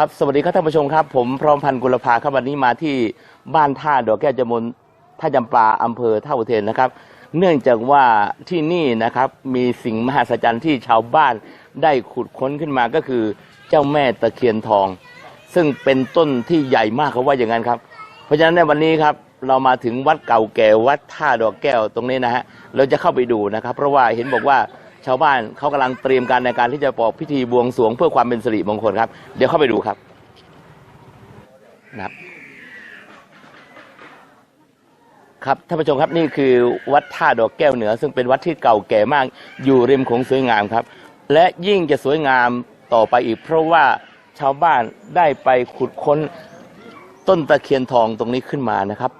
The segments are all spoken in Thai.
ครับสวัสดีครับท่านผู้ชมครับ ผมพร้อมพันธ์กุลภาครับวันนี้มาที่บ้านท่าดอกแก้วจมนท่าจำปาอำเภอท่าอุเทนนะครับ เนื่องจากว่าที่นี่นะครับมีสิ่งมหัศจรรย์ที่ชาวบ้านได้ขุดค้นขึ้นมาก็คือเจ้าแม่ตะเคียนทอง ซึ่งเป็นต้นที่ใหญ่มากเขาว่าอย่างนั้นครับ เพราะฉะนั้นในวันนี้ครับเรามาถึงวัดเก่าแก่วัดท่าดอกแก้วตรงนี้นะฮะเราจะเข้าไปดูนะครับ เพราะว่าเห็นบอกว่า ชาวบ้านเขากำลังเตรียมการในการที่จะประกอบพิธีบวงสรวงเพื่อความเป็นสิริมงคลครับ เดี๋ยวเข้าไปดูครับนะครับ ครับท่านผู้ชมครับนี่คือวัดท่าดอกแก้วเหนือ ซึ่งเป็นวัดที่เก่าแก่มาก อยู่ริมโขงสวยงามครับ และยิ่งจะสวยงามต่อไปอีก เพราะว่าชาวบ้านได้ไปขุดค้นต้นตะเคียนทองตรงนี้ขึ้นมานะครับ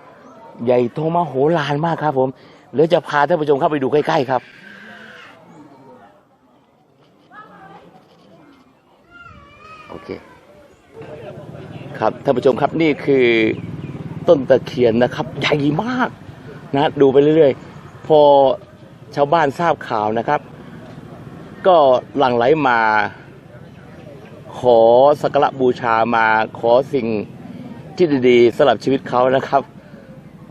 ใหญ่โตมโหฬารมากครับผมเดี๋ยวจะพาท่านผู้ชมเข้าไปดูใกล้ๆครับ โอเค ครับท่านผู้ชมครับนี่คือต้นตะเคียนนะครับ ใหญ่มากนะดูไปเรื่อยๆ พอชาวบ้านทราบข่าวนะครับ ก็หลั่งไหลมา ขอสักการะบูชามาขอสิ่งที่ดีๆสำหรับชีวิตเขานะครับ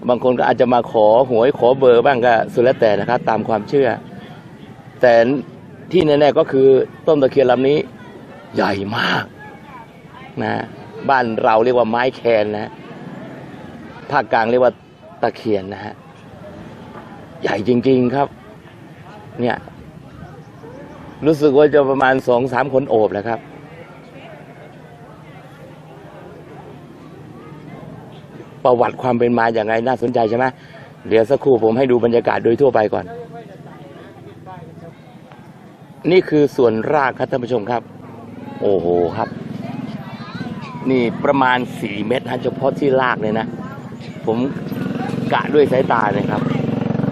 บางคนก็อาจจะมาขอหวยขอเบอร์บ้างก็สุดแล้วแต่นะครับ ตามความเชื่อ แต่ที่แน่ๆก็คือต้นตะเคียนลำนี้ใหญ่มากนะ บ้านเราเรียกว่าไม้แคนนะภาคกลางเรียกว่าตะเคียนนะฮะใหญ่จริง ๆครับ เนี่ย รู้สึกว่าจะประมาณสองสามคนโอบแหล้วครับ ประวัติความเป็นมาอย่างไรน่าสนใจใช่ไหมเดี๋ยวสักครู่ผมให้ดูบรรยากาศโดยทั่วไปก่อน นี่คือส่วนรากครับท่านผู้ชมครับ โอ้โหครับ นี่ประมาณสี่เมตรนะเฉพาะที่รากเลยนะ ผมกะด้วยสายตาเลยครับ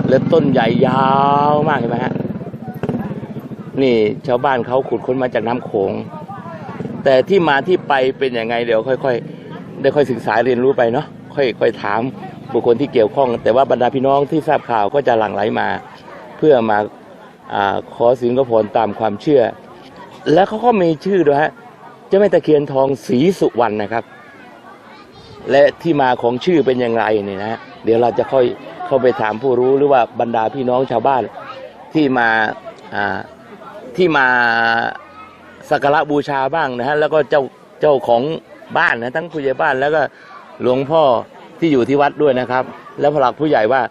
แล้วต้นใหญ่ยาวมากเห็นไหมฮะ นี่ชาวบ้านเขาขุดค้นมาจากน้ำโขง แต่ที่มาที่ไปเป็นยังไงเดี๋ยวค่อยๆ ได้ค่อยศึกษาเรียนรู้ไปเนาะค่อยๆถามบุคคลที่เกี่ยวข้อง แต่ว่าบรรดาพี่น้องที่ทราบข่าวก็จะหลั่งไหลมา เพื่อมาอขอสินก็ผลตามความเชื่อ และเขาก็มีชื่อด้วยฮะ เจ้าแม่ตะเคียนทองศรีสุวรรณนะครับ และที่มาของชื่อเป็นอย่างไรเนี่ยนะเดี๋ยวเราจะค่อยเข้าไปถามผู้รู้หรือว่าบรรดาพี่น้องชาวบ้านที่มาที่มาสักการะบูชาบ้างนะฮะแล้วก็เจ้าเจ้าของบ้านนะทั้งผู้ใหญ่บ้านแล้วก็หลวงพ่อที่อยู่ที่วัดด้วยนะครับ แล้วพลักผู้ใหญ่ว่า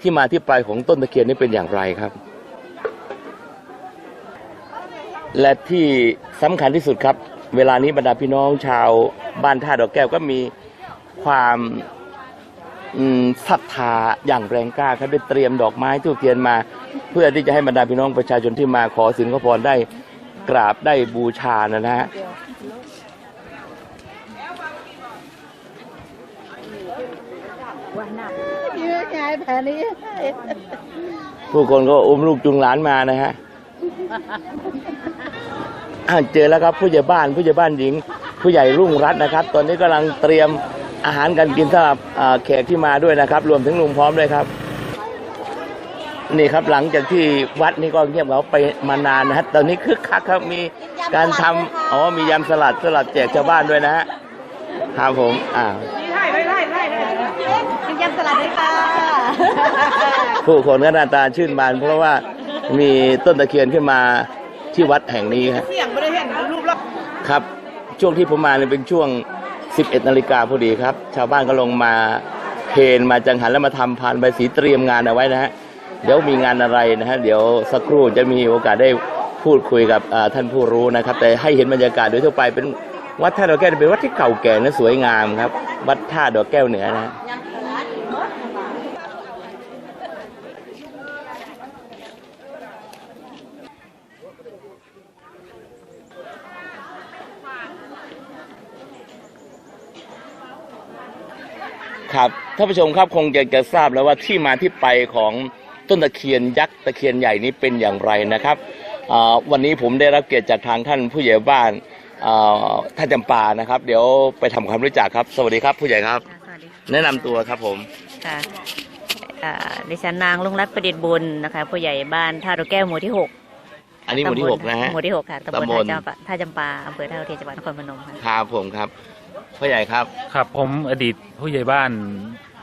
ที่มาที่ไปของต้นตะเคียนนี้เป็นอย่างไรครับ และที่สำคัญที่สุดครับ เวลานี้บรรดาพี่น้องชาวบ้านท่าดอกแก้วก็มีความศรัทธาอย่างแรงกล้าเขาได้เตรียมดอกไม้ทูบเทียนมา เพื่อที่จะให้บรรดาพี่น้องประชาชนที่มาขอสินขอพรได้กราบได้บูชานะฮะยืดไงแผลนี้ ผู้คนก็อุ้มลูกจุงหลานมานะฮะ อ่าเจอแล้วครับผู้ใหญ่บ้านผู้ใหญ่บ้านหญิง ผู้ใหญ่รุ่งรัตน์นะครับ ตอนนี้กำลังเตรียมอาหารการกินสำหรับแขกที่มาด้วยนะครับ รวมถึงลุงพร้อมด้วยครับ นี่ครับหลังจากที่วัดนี่ก็เงียบเหงาไปมานานนะฮะตอนนี้คึกคักครับมีการทำอ๋อมียำสลัดสลัดแจกชาวบ้านด้วยนะฮะครับผมอ่ากินยำสลัดด้วยค่ะผู้คนก็หน้าตาชื่นบานเพราะว่ามีต้นตะเคียนขึ้นมา ที่วัดแห่งนี้ครับเสียงไม่ได้เห็นรูปแล้วครับช่วงที่ผมมาเนี่ยเป็นช่วง 11นาฬิกาพอดีครับ ชาวบ้านก็ลงมาเพนมาจังหันแล้วมาทำพานใบสีเตรียมงานเอาไว้นะฮะเดี๋ยวมีงานอะไรนะฮะเดี๋ยวสักครู่จะมีโอกาสได้พูดคุยกับอ่าท่านผู้รู้นะครับ แต่ให้เห็นบรรยากาศโดยทั่วไปเป็นวัดท่าดอกแก้วเป็นวัดที่เก่าแก่และสวยงามครับ วัดท่าดอกแก้วเหนือนะ ครับท่านผู้ชมครับคงจะจะทราบแล้วว่าที่มาที่ไปของต้นตะเคียนยักษ์ตะเคียนใหญ่นี้เป็นอย่างไรนะครับอ่าวันนี้ผมได้รับเกียรติจากทางท่านผู้ใหญ่บ้านอ่าท่านจำปานะครับ เดี๋ยวไปทำความรู้จักครับ สวัสดีครับผู้ใหญ่ครับสวัสดีค่ะแนะนำตัวครับผม ค่ะอ่าดิฉันนางลุงรัตน์ประดิษฐ์บุญนะคะ ผู้ใหญ่บ้านท่าดอกแก้วหมู่ที่หกอันนี้หมู่ที่หกนะฮะ หมู่ที่หกค่ะตำบลตำบล ท่าจำปาท่าจำปาอำเภอท่าอุเทนจังหวัดนครพนมค่ะ ครับผมครับ พ่อใหญ่ครับ ครับผมอดีตผู้ใหญ่บ้าน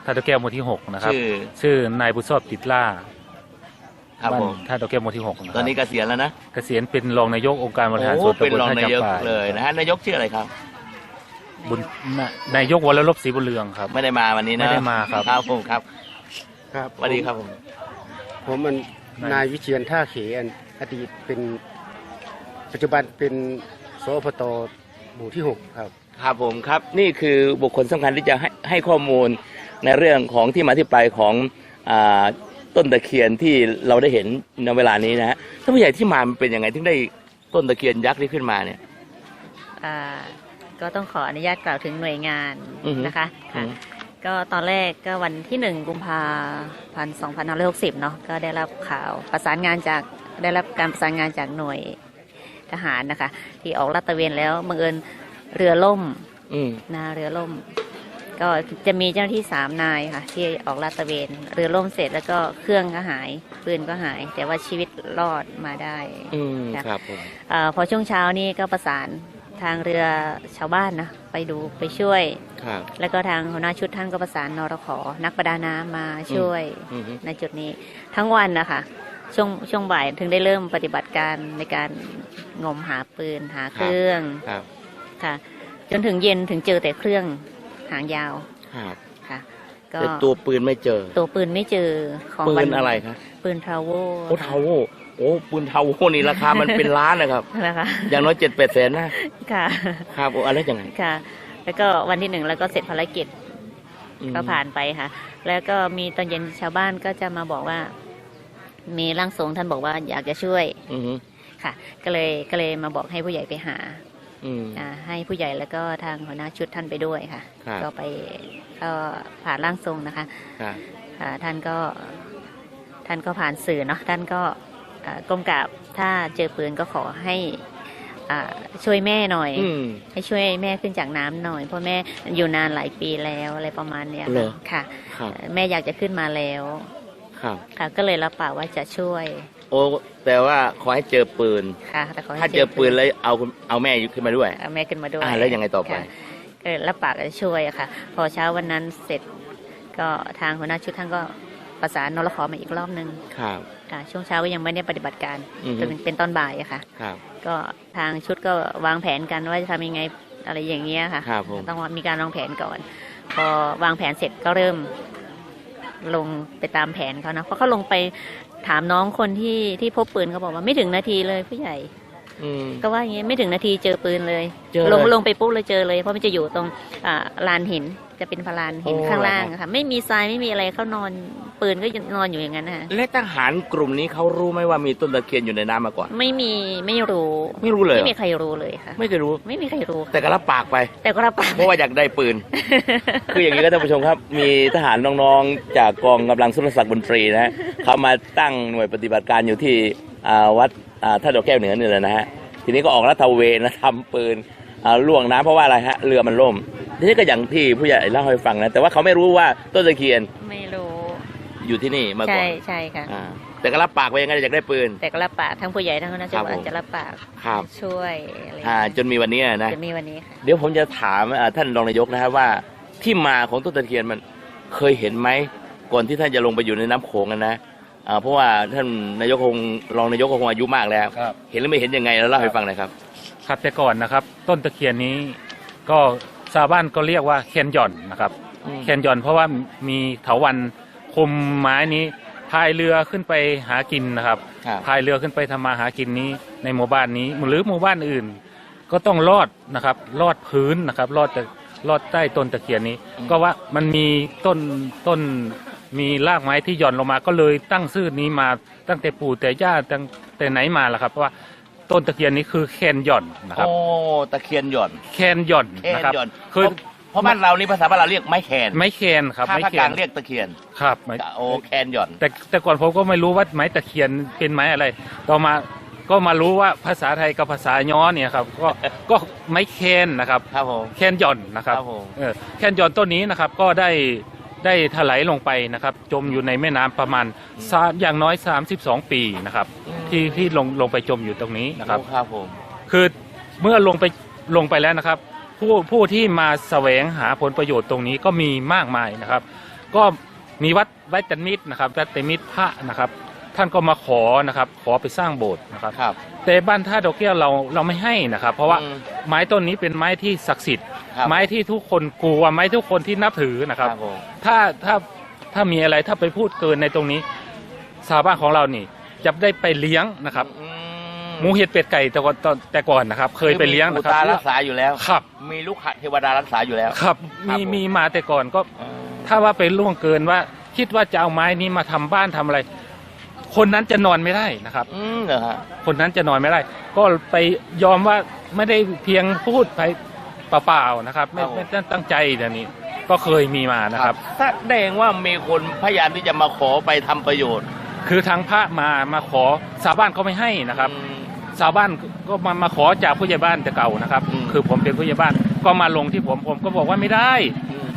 ท่าตะแก้วหมู่ที่หกนะครับ ชื่อชื่อนายบุญชอบติดล่าครับบ้านผมท่าตะแก้วหมู่ที่หกนะคตอนรับนี้เกษียณแล้วนะเกษียณเป็นรองนายกองค์การบริหารส่โอ้วนเป็นตำบลรองท่านายกจำปาเลยนะฮะนายกชื่ออะไรครับบุญนนายกวรลบศรีบุญเรืองครับ ไม่ได้มาวันนี้นะไม่ได้มาครับครับผมครับ ครับสวัสดีครับผมผมมันนายนายวิเชียนท่าเขอันอดีตเป็นปัจจุบันเป็นสพตหมู่ที่หกครับ ครับผมครับนี่คือบุคคลสำคัญที่จะให้ให้ข้อมูลในเรื่องของที่มาที่ไปของอาต้นตะเคียนที่เราได้เห็นในเวลานี้นะฮะท่านผู้ใหญ่ที่มามันเป็นยังไงถึงได้ต้นตะเคียนยักษ์นี้ขึ้นมาเนี่ย อ่าก็ต้องขออนุญาตกล่าวถึงหน่วยงานอือฮึนะคะอืค่ะมก็ตอนแรกก็วันที่หนึ่งกุมภาพันธ์สองพันห้าร้อยหกสิบเนาะก็ได้รับข่าวประสานงานจากได้รับการประสานงานจากหน่วยทหารนะคะ ที่ออกลาดตระเวนแล้วบังเอิญ เรือล่มอืมนาเรือล่ม ก็จะมีเจ้าหน้าที่สามนายค่ะ ที่ออกลาดตระเวน เรือล่มเสร็จแล้วก็เครื่องก็หายปืนก็หาย แต่ว่าชีวิตรอดมาได้ อืมค่ะ ครับผมอาพอช่วงเช้านี่ก็ประสานทางเรือชาวบ้านนะไปดูไปช่วย ครับแล้วก็ทางหัวหน้าชุดท่านก็ประสานนรขอนักประดาน้ำมาช่วย อืมในจุดนี้ทั้งวันนะคะช่วงช่วงบ่ายถึงได้เริ่มปฏิบัติการในการงมหาปืนหาเครื่อง ครับ ค่ะ จนถึงเย็นถึงเจอแต่เครื่องหางยาวครับค่ะก็แต่ตัวปืนไม่เจอ ตัวปืนไม่เจอของปืวันอะไรครับปืนทราโวโอ้ทาวโวโอ้ปืนทาวโวนี่ราคามันเป็นล้านนะครับ นะคะอย่างน้อยเจ็ดแปดแสนนะ ค่ะ ครับโอ้อะไรยังไงค่ะ แล้วก็วันที่หนึ่งแล้วก็เสร็จภารกิจอืมก็ผ่านไปค่ะ แล้วก็มีตอนเย็นชาวบ้านก็จะมาบอกว่า มีร่างทรงท่านบอกว่าอยากจะช่วยอืมค่ะ ก็เลยก็เลยมาบอกให้ผู้ใหญ่ไปหาอืมอ่า ให้ผู้ใหญ่แล้วก็ทางหัวหน้าชุดท่านไปด้วยค่ะครับก็ไปก็ผ่านร่างทรงนะคะครับอ่าท่านก็ท่านก็ผ่านสื่อเนาะท่านก็อ่ากรมกับถ้าเจอปืนก็ขอให้อ่าช่วยแม่หน่อยอืมให้ช่วยแม่ขึ้นจากน้ำหน่อย เพราะแม่อยู่นานหลายปีแล้วอะไรประมาณเนี้ยเหรอค่ะครับเอ่อแม่อยากจะขึ้นมาแล้วครับค่ะก็เลยรับปากว่าจะช่วย โอ้แต่ว่าขอให้เจอปืน ค่ะแต่ขอให้ถ้าเจอปืนแล้วเอาคุณเอาแม่ขึ้นมาด้วยเอาแม่ขึ้นมาด้วยอ่าแล้วยังไงต่อไป ค่ะก็เลยรับปากจะช่วยอะค่ะ พอเช้าวันนั้นเสร็จก็ทางหัวหน้าชุดท่านก็ประสานนรขอมาอีกรอบนึงครับ ค่ะช่วงเช้าก็ยังไม่ได้ปฏิบัติการอือฮึจนเป็นตอนบ่ายอะค่ะ ครับ ก็ทางชุดก็วางแผนกันว่าจะทำยังไงอะไรอย่างเงี้ยค่ะ ครับผม ต้องมีการวางแผนก่อน พอวางแผนเสร็จก็เริ่มลงไปตามแผนเขานะเพราะเขาลงไป ถามน้องคนที่ที่พบปืนเขาบอกว่าไม่ถึงนาทีเลยผู้ใหญ่ อืม ก็ว่าอย่างงี้ไม่ถึงนาทีเจอปืนเลย เจอเลย ลงลงไปปุ๊บเลยเจอเลย เพราะมันจะอยู่ตรงอ่าลานหิน จะเป็นพลานหินโอ้ข้างล่างเหรอครับอะค่ะ ไม่มีทรายไม่มีอะไรเขานอนปืนก็นอนอยู่อย่างนั้นนะคะและทหารกลุ่มนี้เขารู้ไหมว่ามีต้นตะเคียนอยู่ในน้ำมาก่อน ไม่มีไม่รู้ ไม่รู้เลยเหรไม่อมีใครรู้เลยค่ะ ไม่เคยรู้ไม่มีใครรู้แต่ก็รับปากไป แต่ก็รับปากเพราะว่าอยากได้ปืน คืออย่างนี้ก็ท่านผู้ชมครับ มีทหารน้องๆ จากกองกำลังสุรศักดิ์บนตรีนะฮะเขามาตั้งหน่วยปฏิบัติการอยู่ที่อ่าวัดอ่าท่าดอกแก้วเหนือนี่แหละนะฮะทีนี้ก็ออกรัฐเวนนะทำปืนอ่าล่วงน้ำเพราะว่าอะไรฮะเรือมันล่มที นี้ก็อย่างที่ผู้ใหญ่เล่าให้ฟังนะ แต่ว่าเขาไม่รู้ว่าต้นตะเคียนไม่รู้อยู่ที่นี่มาก่ใช่อนใช่ค่ะ อ่าแต่ก็รับปากไว้ยังไงอยากได้ปืน แต่ก็รับปากทั้งผู้ใหญ่ทั้งคณะจังหวัครัดบผมจะรับปากครับ ช่วยอะไรอย่างอ่าเงี้ยจนมีวันนี้นะ จะมีวันนี้ค่ะ เดี๋ยวผมจะถามอ่าท่านรองนายกนะครับว่าที่มาของต้นตะเคียนมันเคยเห็นไหมก่อนที่ท่านจะลงไปอยู่ในน้ำโขงกันนะอ่าเพราะว่าท่านนายกคงรองนายกก็คงอายุมากแล้ว ครับ เห็นหรือไม่เห็นยังไงแล้วเล่าให้ฟังหน่อยครับ ครับแต่ก่อนนะครับ ต้นตะเคียนนี้ก็ ชาวบ้านก็เรียกว่าเคนหย่อนนะครับเคนหย่อนเพราะว่ามีเถาวันคุมไม้นี้พายเรือขึ้นไปหากินนะครับครับพายเรือขึ้นไปทำมาหากินนี้ในหมู่บ้านนี้หรือหมู่บ้านอื่น ก็ต้องลอดนะครับลอดพื้นนะครับลอดจากลอดใต้ต้นตะเคียนนี้ ก็ว่ามันมีต้นต้นมีรากไม้ที่หย่อนลงมาก็เลยตั้งชื่อนี้มาตั้งแต่ปู่แต่ย่าตั้งแต่ไหนมาแล้วครับเพราะว่า ต้นตะเคียนนี้คือแคนหย่อนนะครับ โอ้ตะเคียนหย่อนแคนหย่อนแคนนะครับ หย่อนคือเพราะบ้านเรานี่ภาษาบ้านเราเรียกไม้แคนไม้แคนครับ ถ้าไม้ภาคแคกลานงเรียกตะเคียนครับไม้โอ้แคนหย่อน แต่แต่ก่อนผมก็ไม่รู้ว่าไม้ตะเคียนเป็นไม้อะไร ต่อมาก็มารู้ว่าภาษาไทยกับภาษาย้อเนี่ยครับ ก็ก็ไม้แคนนะครับ ครับผม แคนหย่อนนะครับครับผม เออแคนหย่อนต้นนี้นะครับก็ได้ได้ถลายลงไปนะครับ จมอยู่ในแม่น้ำประมาณสามอย่างน้อย 32 ปีนะครับถ ที่ที่ลงลงไปจมอยู่ตรงนี้นะครับ ครับผม คือเมื่อลงไปลงไปแล้วนะครับ ผู้ผู้ที่มาแสวงหาผลประโยชน์ตรงนี้ก็มีมากมายนะครับ ก็มีวัดวัดจันมิตรนะครับวัดเตมิตรพระนะครับ ท่านก็มาขอนะครับ ขอไปสร้างโบสถ์นะครับ ครับ แต่บ้านท่าดอกแก้วเราเราไม่ให้นะครับ เพราะว่าอืมไม้ต้นนี้เป็นไม้ที่ศักดิ์สิทธิ์ ครับ ไม้ที่ทุกคนกลัวไม้ทุกคนที่นับถือนะครับ ผม ถ้าถ้าถ้ามีอะไรถ้าไปพูดเกินในตรงนี้ชาวบ้านของเรานี่ จะได้ไปเลี้ยงนะครับอืหมูเห็ดเป็ดไก่แต่ก่อนตอนแต่ก่อนนะครับ เคยไปเลี้ยงมีนะปู่ครัตาบรักษาอยู่แล้วครับ มีลูกขเทวดารักษาอยู่แล้วครับครับมีผมมีมาแต่ก่อนก็อืมถ้าว่าไปล่วงเกินว่า คิดว่าจะเอาไม้นี้มาทำบ้านทำอะไร คนนั้นจะนอนไม่ได้นะครับ อืมเหรอฮะคนนั้นจะนอนไม่ได้ ก็ไปยอมว่าไม่ได้เพียงพูดไปเปล่าๆนะครับ ไม่ไม่ได้ตั้งใจเดี๋ยวนี้ ก็เคยมีมานะครับแสดงว่ามีคนพยายามที่จะมาขอไปทำประโยชน์ คือทางพระมามาขอชาวบ้านเขาไม่ให้นะครับอืมชาวบ้านก็มามาขอจากผู้ใหญ่บ้านแต่เก่านะครับอืมคือผมเป็นผู้ใหญ่บ้านก็มาลงที่ผมผมก็บอกว่าไม่ได้อืม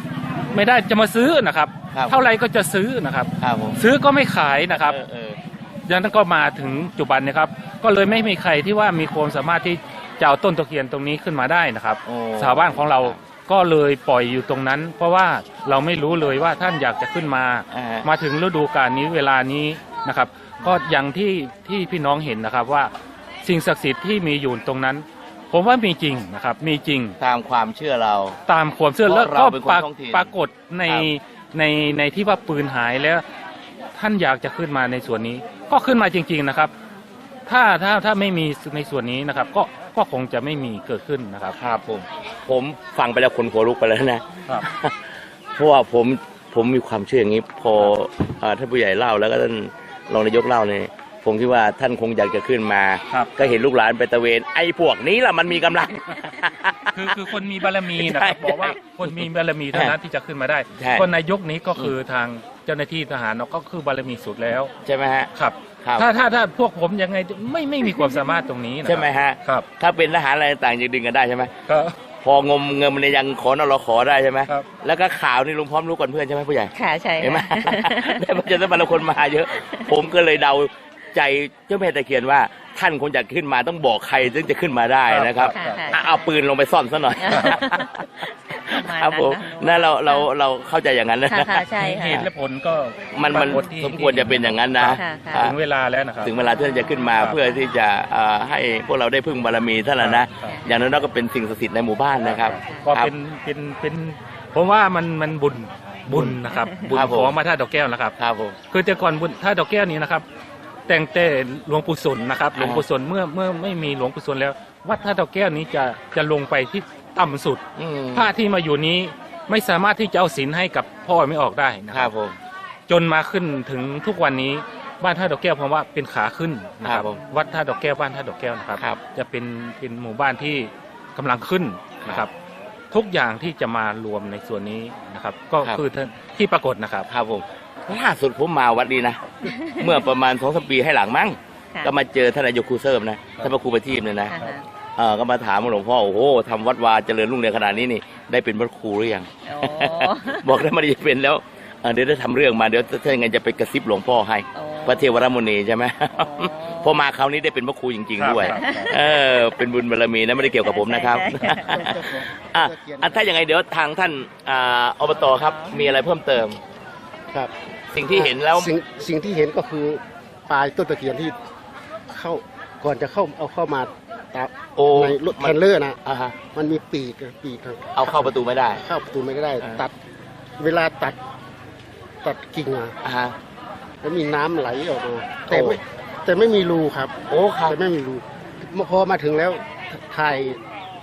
ไม่ได้จะมาซื้อนะครับครับ เท่าไรก็จะซื้อนะครับครับผมซื้อก็ไม่ขายนะครับเออเออดังนั้นก็มาถึงจุบันนะครับ ก็เลยไม่มีใครที่ว่ามีความสามารถที่จะเอาต้นตะเคียนตรงนี้ขึ้นมาได้นะครับโอ้ชาวบ้านของเราก็เลยปล่อยอยู่ตรงนั้น เพราะว่าเราไม่รู้เลยว่าท่านอยากจะขึ้นมาอ่าฮะมาถึงฤดูกาลนี้เวลานี้ นะครับ ก็อย่างที่ที่พี่น้องเห็นนะครับว่าสิ่งศักดิ์สิทธิ์ที่มีอยู่ตรงนั้น ผมว่ามีจริงนะครับ มีจริงตามความเชื่อเรา ตามความเชื่อเพแล้วราะเราก็เป็นคนปราท้องถิ่นปรากฏในครับในในที่ว่าปืนหายแล้ว ท่านอยากจะขึ้นมาในส่วนนี้ ก็ขึ้นมาจริง ๆนะครับ ถ้าถ้าถ้าไม่มีในส่วนนี้นะครับ ก็ก็คงจะไม่มีเกิดขึ้นนะครับครับผม ผมฟังไปแล้วคนหัวลุกไปแล้วนะครับเพราะว่าผมผมมีความเชื่ออย่างนี้ พอเอ่อท่านผู้ใหญ่เล่าแล้วก็ท่าน รองนายกเล่าเนี่ยผมคิดว่าท่านคงอยากจะขึ้นมา ครับ ก็เห็นลูกหลานไปตะเวน ไอ้พวกนี้ล่ะมันมีกำลัง คือคือคนมีบารมีนะครับใช่บอกว่าคนมีบารมีเท่านั้นที่จะขึ้นมาได้ใช่ คนนายกนี้ก็คือทางเจ้าหน้าที่ทหารเนาะก็คือบารมีสุดแล้วใช่ไหมฮะ ครับ ครับ ถ้าถ้าถ้าพวกผมยังไงไม่ไม่มีความสามารถตรงนี้นะใช่ไหมฮะ ครับถ้าเป็นทหารอะไรต่างยังดึงกันได้ใช่ไหม ก็ พองมเงินมันยังขอนรขอได้ใช่ไหมครับ แล้วก็ข่าวนี่ลุงพร้อมรู้ก่อนเพื่อนใช่ไหมผู้ใหญ่ค่ะใช่เห็นไหมค่ะได้มาเจอสมรคนมาเยอะ ผมก็เลยเดาใจเจ้าแม่ตะเคียนว่าท่านคงจะขึ้นมาต้องบอกใครถึงจะขึ้นมาได้นะครับค่ะค่ะอะเอาปืนลงไปซ่อนซะหน่อย ประมาณครับผมนั้นนะนั่นเราเราเราเข้าใจอย่างนั้นนะค่ะค่ะใช่เหค่ะ ตุและผลก็มันมันปรากฏที่สมควรจะเป็นอย่างนั้นนะค่ะค่ะ อะถึงเวลาแล้วนะครับ ถึงเวลาที่ท่านจะขึ้นมาครับเพื่อที่จะเอ่อให้พวกเราได้พึ่งบารมีท่านนะนะ ครับ อย่างน้อยๆก็เป็นสิ่งศักดิ์สิทธิ์ในหมู่บ้านนะครับก็ครับ เป็นเป็นเป็นผมว่ามันมันบุญบุญนะครับบุญครับผม ของมาท่าดอกแก้วนะครับ ครับผม คือแต่ก่อนบุญท่าดอกแก้วนี้นะครับ แต่งแต่หลวงปู่สนนะครับ หลวงอ่าปู่สนเมื่อเมื่อไม่มีหลวงปู่สนแล้ว วัดท่าดอกแก้วนี้จะจะลงไปที่ ต่ำสุดอืมพระที่มาอยู่นี้ไม่สามารถที่จะเอาศีลให้กับพ่อไม่ออกได้นะคครัรับบผมจนมาขึ้นถึงทุกวันนี้บ้านท่าดอกแก้วผมว่าเป็นขาขึ้นนะคครัรับบผมวัดท่าดอกแก้วบ้านท่าดอกแก้วนะครับครับจะเป็นเป็นหมู่บ้านที่กำลังขึ้นนะครับ ทุกอย่างที่จะมารวมในส่วนนี้นะครับ ก็ครับคือที่ปรากฏนะครับครับผมล่าสุดผมมาวัดนี้นะ เมื่อประมาณสองสามปีให้หลังมั้งค่ะก็มาเจอท่านนายกครูเซิร์ฟนะท่านพระครูประทีปเนี่ยนะค่ะค่ะ เออก็มาถามว่าหลวงพ่อโอ้โหทำวัดวาเจริญรุ่งเรืองขนาดนี้นี่ได้เป็นพระครูหรือยัง โอ้ บอกได้ไมาได้เป็นแล้วเออเดี๋ยวได้ทำเรื่องมาเดี๋ยวถ้าอย่างไงจะไปกระซิบหลวงพ่อให้ โอ้ พระเทวรมุนีใช่ไหมโอ้พอมาคราวนี้ได้เป็นพระครูจริงครับๆด้วย ครับครับ เออ เป็นบุญบารมีนะไม่ได้เกี่ยวกับผมนะครับ ใช่ใช่ อะอะถ้าอย่างไงเดี๋ยวทางท่านอ่าอบตครับ มีอะไรเพิ่มเติม ครับสิ่งที่เห็นแล้ว สิ่งสิ่งที่เห็นก็คือปลายต้นตะเคียนที่เข้าก่อนจะเข้าเอาเข้ามา ตามโอ้ในรถมัเทรลเลอร์นะอ่าฮะมันมีปีกนะปีกครับเอาเข้าประตูไม่ได้ เข้าประตูไม่ได้ อ่า ตัดเวลาตัด ตัดกิ่งอะอ่าฮะ แล้วมีน้ำไหลออกมาแต่โอ้ไม่แต่ไม่มีรูครับโอ้ครับแต่ไม่มีรูพอมาถึงแล้วถ่าย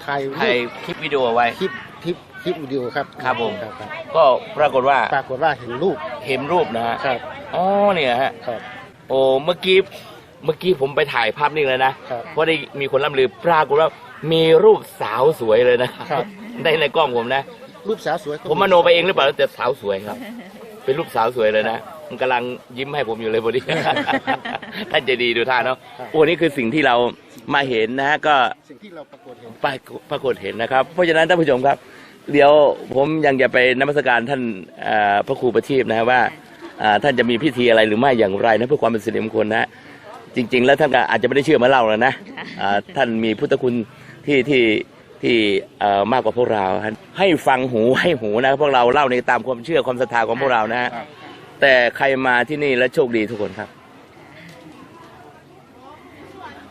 ถ่ายถ่ายคลิปวิดีโอเอาไว้ คลิปคลิปคลิปวิดีโอครับครับผม ครับครับก็ปรากฏว่าปรากฏว่าเห็นรูปเห็นรูปนะฮะครับอ๋อเนี่ยฮะครับ โอ้เมื่อกี้ เมื่อกี้ผมไปถ่ายภาพนิ่งเลยนะครับเพราะได้มีคนล่ำลือปรากฏว่ามีรูปสาวสวยเลยนะครับได้ในกล้องผมนะ รูปสาวสวยก็ผมมโนไปเองหรือเปล่าแต่สาวสวยครับ เป็นรูปสาวสวยเลยนะมันกำลังยิ้มให้ผมอยู่เลยพอดีท่านใจะดีดูท่าเนาะโอ้นี่คือสิ่งที่เรามาเห็นนะฮะก็สิ่งที่เราปรากฏเห็นปรากฏปรากฏเห็นนะครับ เพราะฉะนั้นท่านผู้ชมครับ เดี๋ยวผมยังจะไปนมัสการท่านเอ่อพระครูประทีปนะครับว่าอ่าท่านจะมีพิธีอะไรหรือไม่อย่างไรนะเพื่อความเป็นสิริมงคลนะ จริง ๆ แล้วท่านก็อาจจะไม่ได้เชื่อมาเล่าแล้วนะอ่าท่านมีพุทธคุณที่ที่ที่เอ่อมากกว่าพวกเราให้ฟังหูให้หูนะพวกเราเล่าในตามความเชื่อความศรัทธาของพวกเรานะฮะครับแต่ใครมาที่นี่แล้วโชคดีทุกคนครับ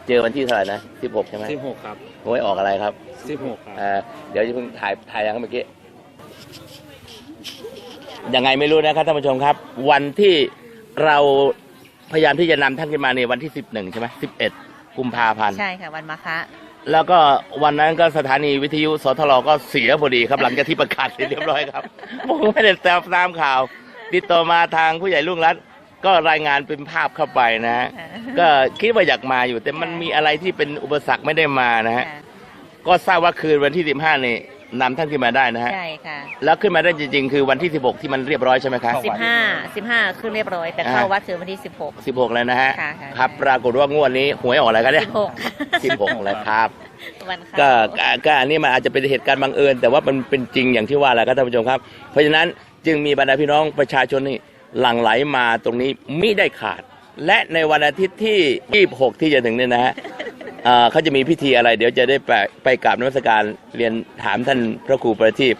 เจอวันที่เท่าไหร่นะสิบหกใช่ไหมสิบหกครับหวยออกอะไรครับ สิบหกครับเอ่อเดี๋ยวจะเพิ่งถ่ายถ่ายยังเมื่อกี้ยังไงไม่รู้นะครับท่านผู้ชมครับ วันที่เรา พยายามที่จะนำท่านขึ้นมาในวันที่สิบหนึ่งใช่ไหมสิบเอ็ดกุมภาพันธ์ ใช่ค่ะวันมาคะแล้วก็วันนั้นก็สถานีวิทยุสทรก็เสียพอดีครับหลังจากที่ประกาศเสร็จเรียบร้อยครับ ผมก็ไม่ได้ตามตามข่าว ติดต่อมาทางผู้ใหญ่ลุงรัตน์ก็รายงานเป็นภาพเข้าไปนะฮะก็คิดว่าอยากมาอยู่ แต่มันมีอะไรที่เป็นอุปสรรคไม่ได้มานะฮะค่ะ ก็ทราบว่าคืนวันที่ 15 นี่ นำท่านขึ้นมาได้นะฮะ ใช่ค่ะแล้วขึ้นมาได้จริง ๆ คือวันที่ 16 ที่มันเรียบร้อยใช่ไหมครับ สิบห้าสิบห้าขึ้นเรียบร้อย แต่เข้าอ่า วัดคือวันที่สิบหก 16 แล้วนะฮะ ค่ะค่ะ ครับ ปรากฏว่างวดนี้หวยออกอะไรกันเนี่ย สิบหก16แล้วครับ วันเข้า ก็ก็ก็อันนี้มันอาจจะเป็นเหตุการณ์บังเอิญ แต่ว่ามันเป็นจริงอย่างที่ว่าแหละครับท่านผู้ชมครับ เพราะฉะนั้นจึงมีบรรดาพี่น้องประชาชนนี่หลั่งไหลมาตรงนี้มิได้ขาด และในวันอาทิตย์ที่ 26 ที่จะถึงเนี่ยนะฮะเอ่อเขาจะมีพิธีอะไรเดี๋ยวจะได้ไปไปกราบนมัสการเรียนถามท่านพระครูประทีป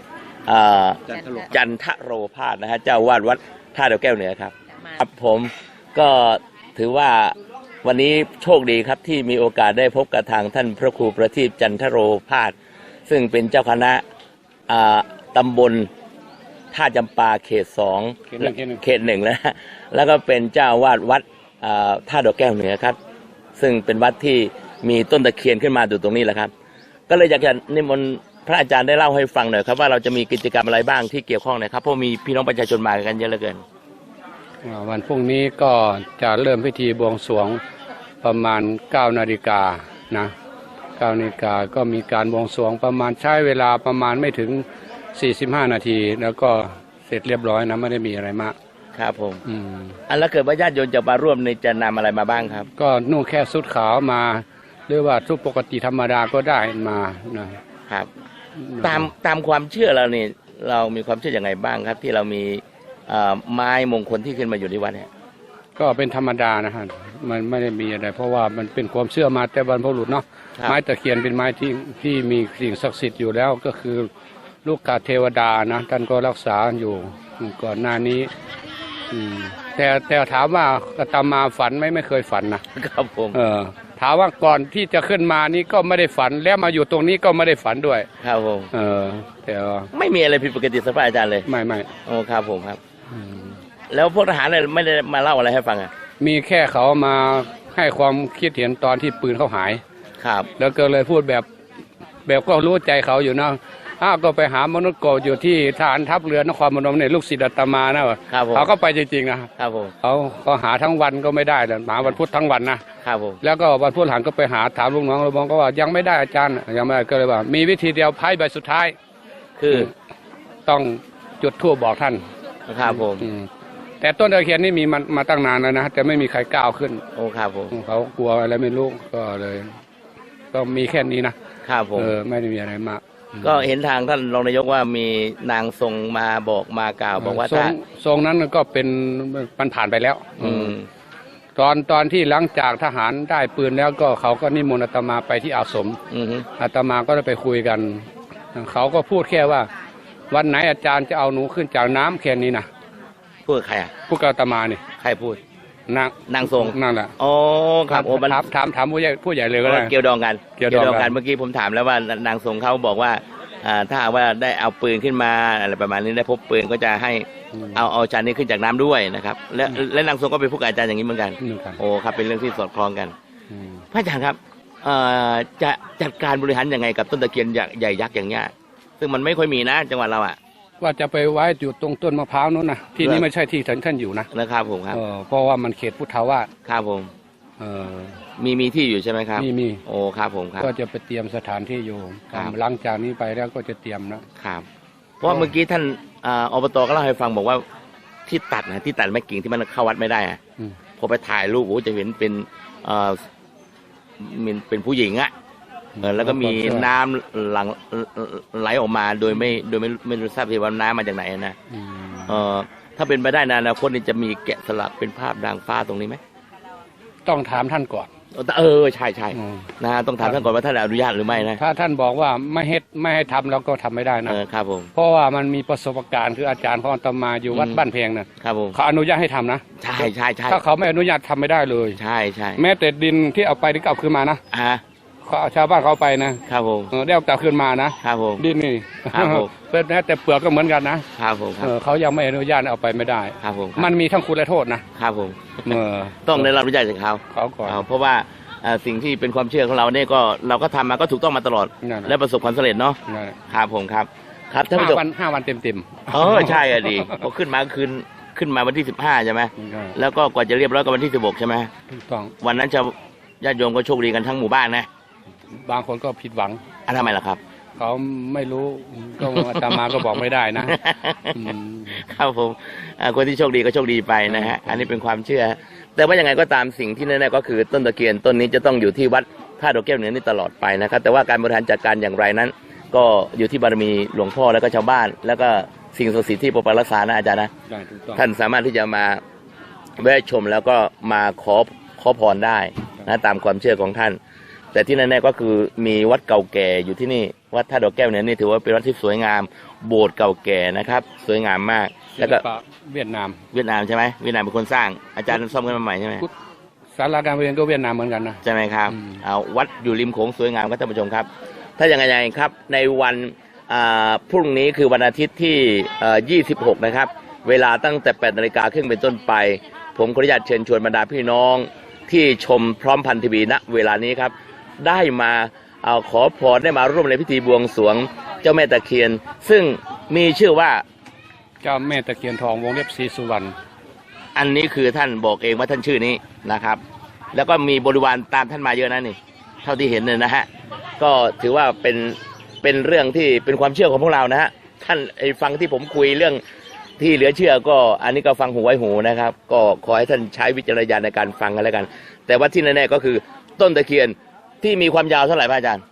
เอ่อจันทโรจันทโรพาสนะฮะเจ้าวาดวัดท่าเดยวแก้วเหนือครับมาครับผมก็ถือว่าวันนี้โชคดีครับที่มีโอกาสได้พบกับทางท่านพระครูประทีปจันทโรพาสซึ่งเป็นเจ้าคณะอ่าตำบลท่าจำปาเขตสองเขตหนึ่งเขตหนึ่งเขตหนึ่งแล้วนะแล้วก็เป็นเจ้าวาดวัดอ่า ท่าดอกแก้วเหนือครับ ซึ่งเป็นวัดที่มีต้นตะเคียนขึ้นมาอยู่ตรงนี้แหละครับ ก็เลยอยากจะนิมนต์พระอาจารย์ได้เล่าให้ฟังหน่อยครับว่าเราจะมีกิจกรรมอะไรบ้างที่เกี่ยวข้องนะครับเพราะมีพี่น้องประชาชนมากันเยอะเหลือเกินวันพรุ่งนี้ก็จะเริ่มพิธีบวงสรวงประมาณ9นาฬิกานะ9นาฬิกาก็มีการบวงสรวงประมาณใช้เวลาประมาณไม่ถึง 45 นาที แล้วก็เสร็จเรียบร้อยนะไม่ได้มีอะไรมาก ครับผมอืมอันแล้วเกิดว่าญาติโยมจะมาร่วมในจะนำอะไรมาบ้างครับ ก็นุ่งแค่สุดขาวมาหรือว่าชุดปกติธรรมดาก็ได้มานะครับ ตามตามความเชื่อเราเนี่ยเรามีความเชื่ออย่างไรบ้างครับ ที่เรามีเอ่อไม้มงคลที่ขึ้นมาอยู่ที่วัดเนี่ยก็เป็นธรรมดานะฮะมันไม่ได้มีอะไร เพราะว่ามันเป็นความเชื่อมาแต่บรรพบุรุษเนาะครับไม้ตะเคียนเป็นไม้ที่ที่มีสิ่งศักดิ์สิทธิ์อยู่แล้วก็คือลูกกาเทวดานะท่านก็รักษาอยู่ก่อนหน้านี้ อืมแต่แต่ถามว่าอาตมาฝันไหมไม่เคยฝันนะครับผมเออ ถามว่าก่อนที่จะขึ้นมานี่ก็ไม่ได้ฝันแล้วมาอยู่ตรงนี้ก็ไม่ได้ฝันด้วย ครับผม เออ แต่ว่าไม่มีอะไรผิดปกติสักพระอาจารย์เลยไม่ไม่โอ้ครับผมครับ อืมแล้วพวกทหารเนี่ยไม่ได้มาเล่าอะไรให้ฟังอะมีแค่เขามาให้ความคิดเห็นตอนที่ปืนเขาหาย ครับ แล้วก็เลยพูดแบบแบบก็รู้ใจเขาอยู่นะ อ้าวก็ไปหามนุษย์โกบอยู่ที่ฐานทัพเรือนครพนมเนี่ยลูกศิษย์อาตมานะครับผมเขาก็ไปจริงๆนะครับผมเขาเขาหาทั้งวันก็ไม่ได้เลยหาวันพุธทั้งวันนะครับผมแล้วก็วันพุธหลังก็ไปหาถามลุงน้องลุงน้องก็ว่ายังไม่ได้อาจารย์ยังไม่ได้ก็เลยว่า มีวิธีเดียวไพ่ใบสุดท้าย คือต้องจุดธูปบอกท่านครับผมอืมแต่ต้นตะเคียนนี่มีมามาตั้งนานแล้วนะแต่ไม่มีใครกล้าวขึ้น โอ้ครับผมเขากลัวอะไรไม่รู้ก็เลยก็มีแค่นี้นะครับผมเออไม่ได้มีอะไรมาก ก็เห็นทางท่านรองนายกว่ามีนางทรงมาบอกมากล่าว บอกว่าทรถ้างทรงนั้นก็เป็นมันผ่านไปแล้ว อืม ตอนตอนที่หลังจากทหารได้ปืนแล้วก็เขาก็นิมนต์อาตมาไปที่อาสม อืมฮึอาตมาก็ได้ไปคุยกัน เขาก็พูดแค่ว่า วันไหนอาจารย์จะเอาหนูขึ้นจากน้ำแค่นี้นะพูดกับใครอะพูดกับอาตมาเนี่ยใครพูด นางนางทรงนั่นแหละอ๋อครับโอ้มันถามถามถามผู้ใหญ่ผู้ใหญ่เลยก็ได้เกี่ยวดองกันเกี่ยวดองกันเมื่อกี้ผมถามแล้วว่านางทรงเขาบอกว่าอ่าถ้าหากว่าได้เอาปืนขึ้นมาอะไรประมาณนี้ได้พบปืนก็จะให้มเอาเอาอาจารย์นี้ขึ้นจากน้ำด้วยนะครับ และและนางทรงก็เป็นผู้กับอาจารย์อย่างนี้เหมือนกันเหมือนกันโอ้ครับเป็นเรื่องที่สอดคล้องกันอืมพระอาจารย์ครับเอ่อจะจัดการบริหารยังไงกับต้นตะเคียนใหญ่ใหญ่ยักษ์อย่างเงี้ยซึ่งมันไม่ค่อยมีนะจังหวัดเราอะ ว่าจะไปไว้อยู่ตรงต้นมะพร้าวนู้นนะที่เหรนี่อไม่ใช่ที่ท่านท่านอยู่นะนะครับผมครับเออเพราะว่ามันเขตพุทธาวาสครับผมเออมีมีที่อยู่ใช่ไหมครับนี่มีโอ้ครับผมครับ ก็จะไปเตรียมสถานที่อยู่ครับหลังจากนี้ไปแล้วก็จะเตรียมนะครับเพราะว่าเมื่อกี้ท่านอ่าอบตก็เล่าให้ฟังบอกว่าที่ตัดนะที่ตัดไม้กิ่งที่มันเข้าวัดไม่ได้อะอืมพอไปถ่ายรูปโอ้จะเห็นเป็นเอ่อมันเป็นผู้หญิงอะเออ แล้วก็มีน้ำหลังไหลออกมาโดยไม่โดยไม่ไม่รู้ทราบทีว่าน้ำมาจากไหนนะอืมเออถ้าเป็นไปได้ในะอนาคตนี่จะมีแกะสลักเป็นภาพดางฟ้าตรงนี้ไหมต้องถามท่านก่อน เออใช่ใช่อืมนะต้องถามท่านก่อนว่าท่านอนุญาตหรือไม่นะถ้าท่านบอกว่าไม่ให้ไม่ให้ทำเราก็ทำไม่ได้เอนะอครับผมเพราะว่ามันมีประสบการณ์คืออาจารย์ของอาตมาอยู่วัดอืมบ้านเพงน่ะครับผมเขาอนุญาตให้ทำนะใช่ใช่ใช่ถ้าเขาไม่อนุญาตทำไม่ได้เลย ใช่ใช่แม้แต่ดินที่เอาไปที่กลับคืนมานะอ่า เขาเอาชาวบ้านเขาเอาไปนะครับผมเออได้เอากลับคืนมานะครับผม ดินนี่ครับผม เป็นแม้แต่เปลือกก็เหมือนกันนะครับผมครัเอบอเขายังไม่อนุญาตเอาไปไม่ได้ ครับผมมันมีทั้งคุณและโทษนะครับผม เออต้องได้รับอนุญาตจากเขาเขาก่อน เอาเพราะว่าเอ่อสิ่งที่เป็นความเชื่อของเราเนี่ยก็เราก็ทำมาก็ถูกต้องมาตลอด นั่นและน่ะประสบความสำเร็จเนาะนั่นน่ะครับผมครับ ครับท่านผู้ชห้ามวันห้าวันเต็มเต็มเออใช่อะดีพอขึ้นมาคืนขึ้นมาวันที่สิบห้าใช่ไหมๆนั่นแล้วก็กว่าจะเรียบร้อยก็วันที่สิบหกใช่ไหมถูกต้องวันนั้นจะญาติโยมก็โชคดีกันทั้งหมู่บ้านนะ บางคนก็ผิดหวังอะทำไมล่ะครับ เขาไม่รู้ก็อาตมาก็บอกไม่ได้นะอืมครับผมอ่าคนที่โชคดีก็โชคดีไปนะฮะอันนี้เป็นความเชื่อ แต่ว่ายังไงก็ตามสิ่งที่แน่ๆก็คือต้นตะเคียนต้นนี้จะต้องอยู่ที่วัดท่าดอกแก้วเหนือนี่ตลอดไปนะครับ แต่ว่าการบริหารจัดการอย่างไรนั้น ก็อยู่ที่บารมีหลวงพ่อแล้วก็ชาวบ้าน แล้วก็สิ่งศักดิ์สิทธิ์ที่ปกปักรักษานะอาจารย์นะได้ถูกต้องท่านสามารถที่จะมาแวะชมแล้วก็มาขอขอพรได้นะตามความเชื่อของท่าน แต่ที่แน่ๆก็คือมีวัดเก่าแก่อยู่ที่นี่วัดท่าดอกแก้วเนี่ยนี่ถือว่าเป็นวัดที่สวยงาม โบสถ์เก่าแก่นะครับ สวยงามมาก แล้วก็ศิลปะเวียดนามเวียดนามใช่ไหมเวียดนามเป็นคนสร้างอาจารย์ซ่อมกันมาใหม่ใช่ไหมพุทธสาราการเรียนก็เวียดนามเหมือนกันนะ ใช่ไหมครับอืมเอาวัดอยู่ริมโขงสวยงามครับท่านผู้ชมครับ ถ้าอย่างไรครับในวันอ่าพรุ่งนี้คือวันอาทิตย์ที่เอ่อ26 นะครับ เวลาตั้งแต่8นาฬิกาครึ่งเป็นต้นไป ผมขออนุญาตเชิญชวนบรรดาพี่น้องที่ชมพร้อมพันทีวีณเวลานี้ครับ ได้มาเอาขอพรได้มาร่วมในพิธีบวงสรวงเจ้าแม่ตะเคียน ซึ่งมีชื่อว่าเจ้าแม่ตะเคียนทองวงเล็บศรีสุวรรณอันนี้คือท่านบอกเองว่าท่านชื่อนี้นะครับ แล้วก็มีบริวารตามท่านมาเยอะนะนี่ เท่าที่เห็นเลยนะฮะก็ถือว่าเป็นเป็นเรื่องที่เป็นความเชื่อของพวกเรานะฮะท่านไอ้ฟังที่ผมคุยเรื่องที่เหลือเชื่อก็อันนี้ก็ฟังหูไว้หูนะครับ ก็ขอให้ท่านใช้วิจารณญาณในการฟังกันแล้วกัน แต่ว่าที่แน่ๆก็คือต้นตะเคียน ที่มีความยาวเท่าไหร่พระอาจารย์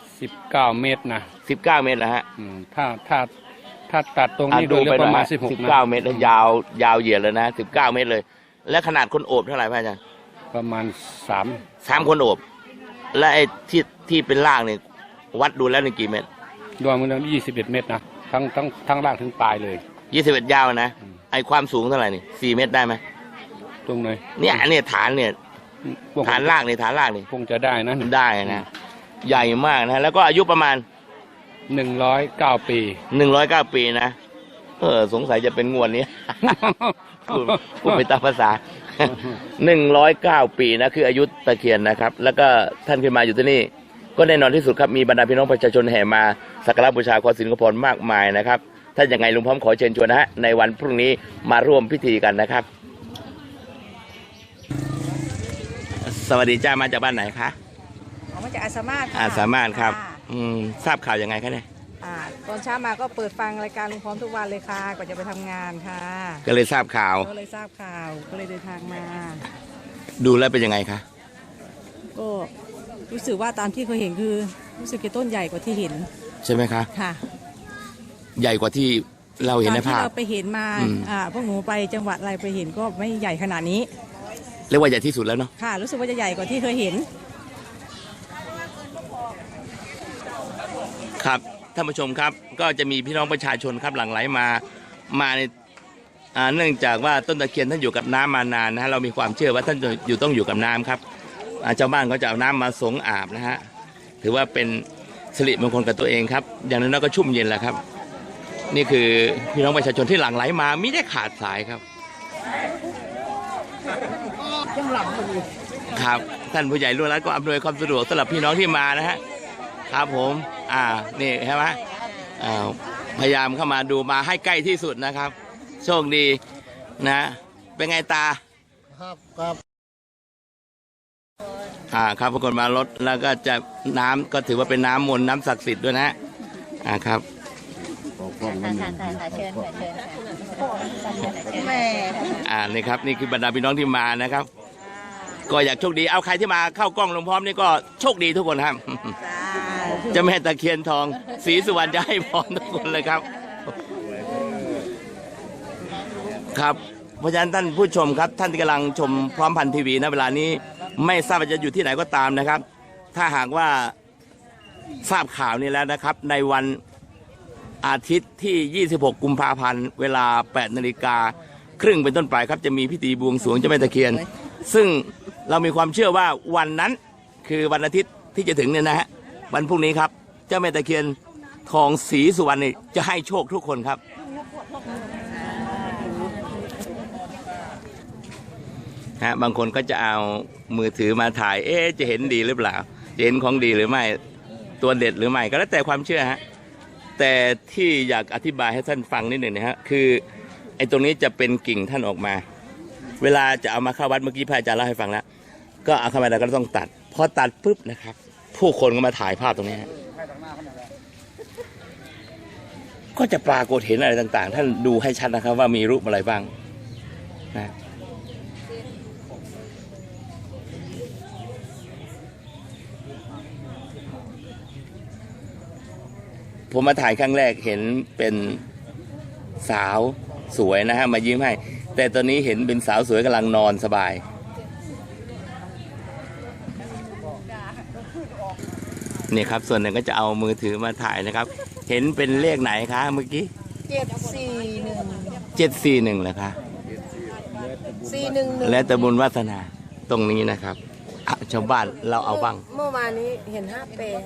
19เมตรนะ19เมตรนะฮะอืมถ้าถ้าถ้าตัดตรงอะนี้โดยเรียกประมาณหน่อยฮ16นะ19เมตรแล้วยาวยาวเหยียดเลยนะ19เมตรเลย และขนาดคนโอบเท่าไหร่พระอาจารย์ประมาณ3สามคนโอบ และไอ้ที่ที่เป็นล่างเนี่ยวัดดูแล้วนี่กี่เมตรรวมกัน21เมตรนะทั้งทั้งทั้งล่างถึงปลายเลยยี่สิบเอ็ดยาวนะอืมไอ้ความสูงเท่าไหร่นี่สี่เมตรได้ไหมตรงไหนเนี่ยเนี่ยฐานเนี่ย พวกฐานล่างเนี่ยฐานล่างนี่คงจะได้นะได้นะใหญ่มากนะ แล้วก็อายุประมาณ109ปีหนึ่งร้อยเก้าปีนะเออสงสัยจะเป็นงวดนี้พูดพูดไปตามภาษาหนึ่งร้อยเก้าปีนะคืออายุตะเคียนนะครับ แล้วก็ท่านขึ้นมาอยู่ที่นี่ ก็แน่นอนที่สุดครับมีบรรดาพี่น้องประชาชนแห่มาสักการะบูชาขอสินขอพรมากมายนะครับ ถ้าอย่างไงลุงพร้อมขอเชิญชวนนะฮะในวันพรุ่งนี้มาร่วมพิธีกันนะครับ สวัสดีจ้ามาจากบ้านไหนคะออกมาจากอาสามารถค่ะอาสามารถครับะอืมทราบข่าวยังไงคะเนี่ยอ่าตอนเช้ามาก็เปิดฟังรายการลุงพร้อมทุกวันเลยค่ะก่อนจะไปทำงานค่ะ ก็เลยทราบข่าว ก็เลยทราบข่าวก็เลยเดินทางมา ดูแล้วเป็นยังไงคะก็รู้สึกว่าตามที่เคยเห็นคือ รู้สึกจะต้นใหญ่กว่าที่เห็นใช่ไหมคะค่ะใหญ่กว่าที่เราเห็นในตามที่ภาพ เราไปเห็นมาอืม อ่าพวกหนูไปจังหวัดอะไรไปเห็นก็ไม่ใหญ่ขนาดนี้ เรียกว่าใหญ่ที่สุดแล้วเนาะค่ะ รู้สึกว่าจะใหญ่กว่าที่เคยเห็น ครับท่านผู้ชมครับ ก็จะมีพี่น้องประชาชนครับหลั่งไหลมามาในอ่าเนื่องจากว่าต้นตะเคียนท่านอยู่กับน้ำมานานนะฮะเรามีความเชื่อว่าท่านจะอยู่ต้องอยู่กับน้ำครับอ่าชาวบ้านก็จะเอาน้ำมาสงอาบนะฮะถือว่าเป็นสิริมงคลกับตัวเองครับ อย่างนั้นก็ชุ่มเย็นแหละครับ นี่คือพี่น้องประชาชนที่หลั่งไหลมาไม่ได้ขาดสายครับ ครับท่านผู้ใหญ่ร่วมรัฐก็อำนวยความสะดวกสำหรับพี่น้องที่มานะฮะครับผม อ่านี่ใช่ไหมอ่าพยายามเข้ามาดูมาให้ใกล้ที่สุดนะครับ โชคดีนะ เป็นไงตา ครับครับอ่าครับปรากฏมารถแล้วก็จะน้ำก็ถือว่าเป็นน้ำมนต์น้ำศักดิ์สิทธิ์ด้วยนะอ่าครับแม่ อ่านี่ครับนี่คือบรรดาพี่น้องที่มานะครับ ก็อยากโชคดีเอาใครที่มาเข้ากล้องลงพร้อมนี่ก็โชคดีทุกคนครับเจ้าแม่ตะเคียนทองศรีสุวรรณจะให้พรทุกคนเลยครับ ครับเพราะฉะนั้นท่านผู้ชมครับ ท่านที่กำลังชมพร้อมพันทีวีนะเวลานี้ไม่ทราบว่าจะอยู่ที่ไหนก็ตามนะครับ ถ้าหากว่าทราบข่าวนี้แล้วนะครับ ในวันอาทิตย์ที่ 26 กุมภาพันธ์ เวลา 8 นาฬิกาครึ่งเป็นต้นไปครับ จะมีพิธีบวงสรวงเจ้าแม่ตะเคียน ซึ่งเรามีความเชื่อว่าวันนั้นคือวันอาทิตย์ที่จะถึงเนี่ยนะฮะวันพรุ่งนี้ครับ เจ้าแม่ตะเคียนทองศรีสุวรรณนี่จะให้โชคทุกคนครับ ฮะบางคนก็จะเอามือถือมาถ่าย เอ๊ะจะเห็นดีหรือเปล่า จะเห็นของดีหรือไม่ ตัวเด็ดหรือไม่ ก็แล้วแต่ความเชื่อฮะ แต่ที่อยากอธิบายให้ท่านฟังนิดหนึ่งนะฮะ คือไอ้ตรงนี้จะเป็นกิ่งท่านออกมา เวลาจะเอามาเข้าวัดเมื่อกี้พระอาจารย์เล่าให้ฟังแล้ว ก็เอาเข้ามาแล้วก็ต้องตัด พอตัดปุ๊บนะครับ ผู้คนก็มาถ่ายภาพตรงนี้ฮะก็จะปรากฏเห็นอะไรต่างๆ ท่านดูให้ชัดนะครับ ว่ามีรูปอะไรบ้างนะผมมาถ่ายครั้งแรกเห็นเป็นสาวสวยนะฮะมายิ้มให้ แต่ตอนนี้เห็นเป็นสาวสวยกำลังนอนสบาย นี่ครับ ส่วนหนึ่งก็จะเอามือถือมาถ่ายนะครับ เห็นเป็นเลขไหนคะเมื่อกี้เจ็ดสี่หนึ่งเจ็ดสี่หนึ่งเหรอคะสี่หนึ่งหนึ่งและตะบุญวัฒนาตรงนี้นะครับอะชาวบ้านเราเอาบ้างเมื่อวานนี้เห็นห้าแปด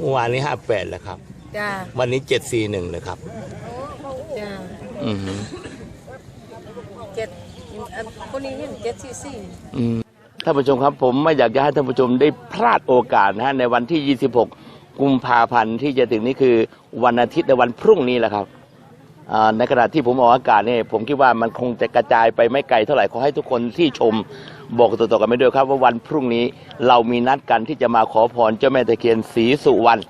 เมื่อวานนี้ห้าแปดแล้วครับ จ้าวันนี้เจ็ดสี่หนึ่งเลยครับ จ้า อือหือ เจ็ดอันคนนี้เห็นเจ็ดสี่สี่อืมท่านผู้ชมครับผมไม่อยากจะให้ท่านผู้ชมได้พลาดโอกาสนะฮะในวันที่ 26 กุมภาพันธ์ที่จะถึงนี้คือวันอาทิตย์ในวันพรุ่งนี้แหละครับอ่าในขณะที่ผมออกอากาศเนี่ยผมคิดว่ามันคงจะกระจายไปไม่ไกลเท่าไหร่ขอให้ทุกคนที่ชมบอกต่อๆกันไปด้วยครับ ว่าวันพรุ่งนี้เรามีนัดกันที่จะมาขอพรเจ้าแม่ตะเคียนศรีสุวรรณ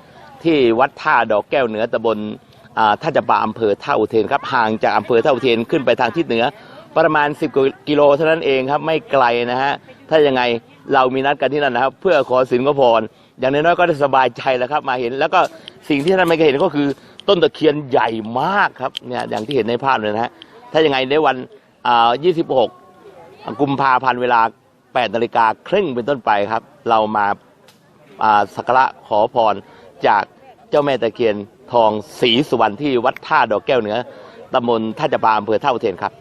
ที่วัดท่าดอกแก้วเหนือตำบลอ่าท่าจะปาอำเภอท่าอุเทนครับห่างจากอำเภอท่าอุเทนขึ้นไปทางทิศเหนือ ประมาณ 10กว่ากิโลเท่านั้นเองครับไม่ไกลนะฮะถ้ายังไงเรามีนัดกันที่นั่นนะครับ เพื่อขอสินขอพรอย่างน้อยๆก็ได้สบายใจแล้วครับมาเห็น แล้วก็สิ่งที่ท่านไม่เคยเห็นก็คือต้นตะเคียนใหญ่มากครับเนี่ยอย่างที่เห็นในภาพเลยนะฮะถ้ายังไงในวันอ่า26 กุมภาพันธ์เวลา8นาฬิกาครึ่งเป็นต้นไปครับ เรามาอ่าสักการะขอพรจากเจ้าแม่ตะเคียนทองศรีสุวรรณที่วัดท่าดอกแก้วเหนือตำบลท่าจะปาอำเภอท่าอุเทนครับ